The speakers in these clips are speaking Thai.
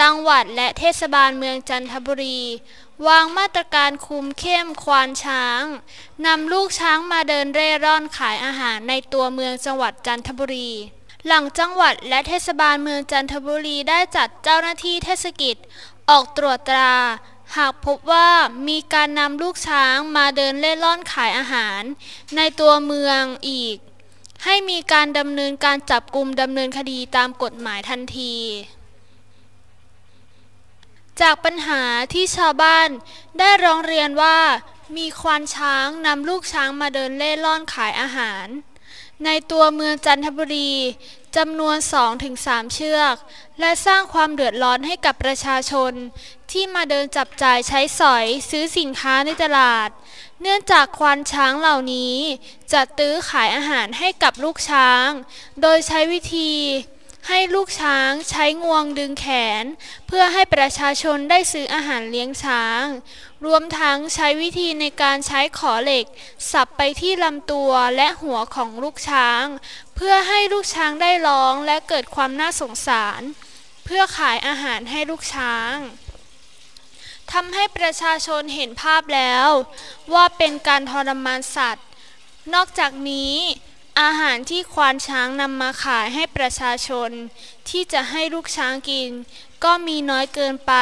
จังหวัดและเทศบาลเมืองจันทบุรี วางมาตรการคุมเข้มควานช้างนำลูกช้างมาเดินเร่ร่อนขายอาหารในตัวเมืองจังหวัดจันทบุรี หลังจังหวัดและเทศบาลเมืองจันทบุรีได้จัดเจ้าหน้าที่เทศกิจ ออกตรวจตรา หากพบว่ามีการนำลูกช้างมาเดินเล่ร่อนขายอาหาร ในตัวเมืองอีก ให้มีการดำเนินการจับกลุ่มดำเนินคดีตามกฎหมายทันที จากปัญหาที่ชาวบ้านได้ร้องเรียนว่า มีควานช้างนำลูกช้างมาเดินเล่ร่อนขายอาหาร ในตัวเมืองจันทบุรีจำนวน 2-3 เชือก และสร้างความเดือดร้อนให้กับประชาชน ที่มาเดินจับจ่ายใช้สอยซื้อสินค้าในตลาด เนื่องจากควานช้างเหล่านี้ จะตื้อขายอาหารให้กับลูกช้าง โดยใช้วิธี ให้ลูกช้างใช้งวงดึงแขน เพื่อให้ประชาชนได้ซื้ออาหารเลี้ยงช้าง รวมทั้งใช้วิธีในการใช้ขอเหล็ก สับไปที่ลำตัวและหัวของลูกช้าง เพื่อให้ลูกช้างได้ร้องและเกิดความน่าสงสาร เพื่อขายอาหารให้ลูกช้างทำให้ประชาชนเห็นภาพแล้ว ว่าเป็นการทรมานสัตว์ นอกจากนี้ อาหารที่ควานช้างนำมาขายให้ประชาชน ที่จะให้ลูกช้างกิน ก็มีน้อยเกินไป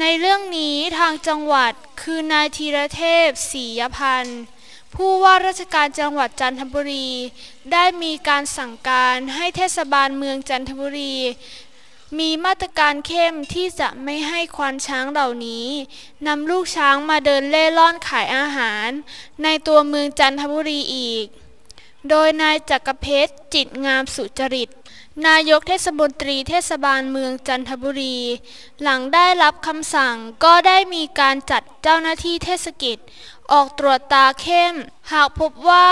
ในเรื่องนี้ทางจังหวัดคือนายธีรเทพศรียพันธ์ผู้ว่าราชการจังหวัดจันทบุรี ได้มีการสั่งการให้เทศบาลเมืองจันทบุรี มีมาตรการเข้มที่จะไม่ให้ควานช้างเหล่านี้นำลูกช้างมาเดินเล่ร่อนขายอาหาร ในตัวเมืองจันทบุรีอีก โดยนายจักรเพชรจิตงามสุจริต นายกเทศมนตรีเทศบาลเมืองจันทบุรี หลังได้รับคำสั่งก็ได้มีการจัดเจ้าหน้าที่เทศกิจ ออกตรวจตาเข้ม หากพบว่า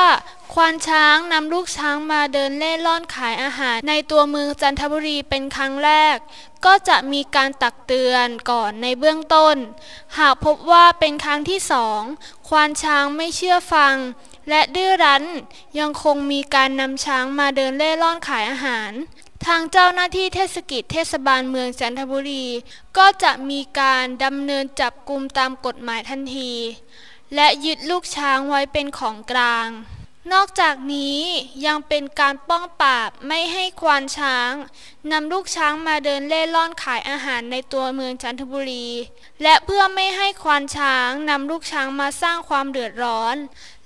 ควานช้างนำลูกช้างมาเดินเล่ร่อนขายอาหาร ในตัวเมืองจันทบุรีเป็นครั้งแรก ก็จะมีการตักเตือนก่อนในเบื้องต้น หากพบว่าเป็นครั้งที่สองควานช้างไม่เชื่อฟัง และดื้อรั้น ยังคงมีการนำช้างมาเดินเล่ร่อนขายอาหาร ทางเจ้าหน้าที่เทศกิจเทศบาลเมืองจันทบุรี ก็จะมีการดำเนินจับกลุ่มตามกฎหมายทันที และยึดลูกช้างไว้เป็นของกลาง นอกจากนี้ยังเป็นการป้องปราบไม่ให้ควานช้างนำลูกช้างมาเดินเล่ร่อนขายอาหารในตัวเมืองจันทบุรี และเพื่อไม่ให้ควานช้างนำลูกช้างมาสร้างความเดือดร้อน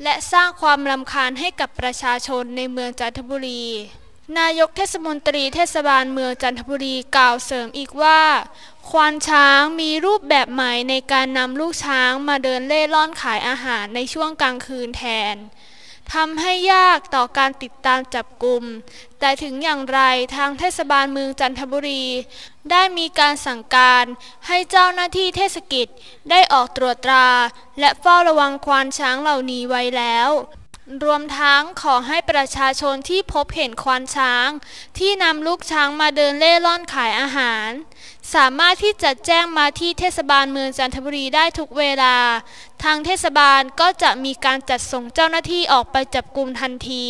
และสร้างความรำคาญให้กับประชาชนในเมืองจันทบุรี นายกเทศมนตรีเทศบาลเมืองจันทบุรีกล่าวเสริมอีกว่า ควานช้างมีรูปแบบใหม่ในการนำลูกช้างมาเดินเล่ร่อนขายอาหารในช่วงกลางคืนแทน ทำให้ยากต่อการติดตามจับกลุ่ม แต่ถึงอย่างไรทางเทศบาลเมืองจันทบุรี ได้มีการสั่งการให้เจ้าหน้าที่เทศกิจได้ออกตรวจตรา และเฝ้าระวังควานช้างเหล่านี้ไว้แล้วรวมทั้งขอให้ประชาชนที่พบเห็นควานช้าง ที่นำลูกช้างมาเดินเล่ร่อนขายอาหาร สามารถที่จะแจ้งมาที่เทศบาลเมืองจันทบุรีได้ทุกเวลา ทางเทศบาลก็จะมีการจัดส่งเจ้าหน้าที่ออกไปจับกลุ่มทันที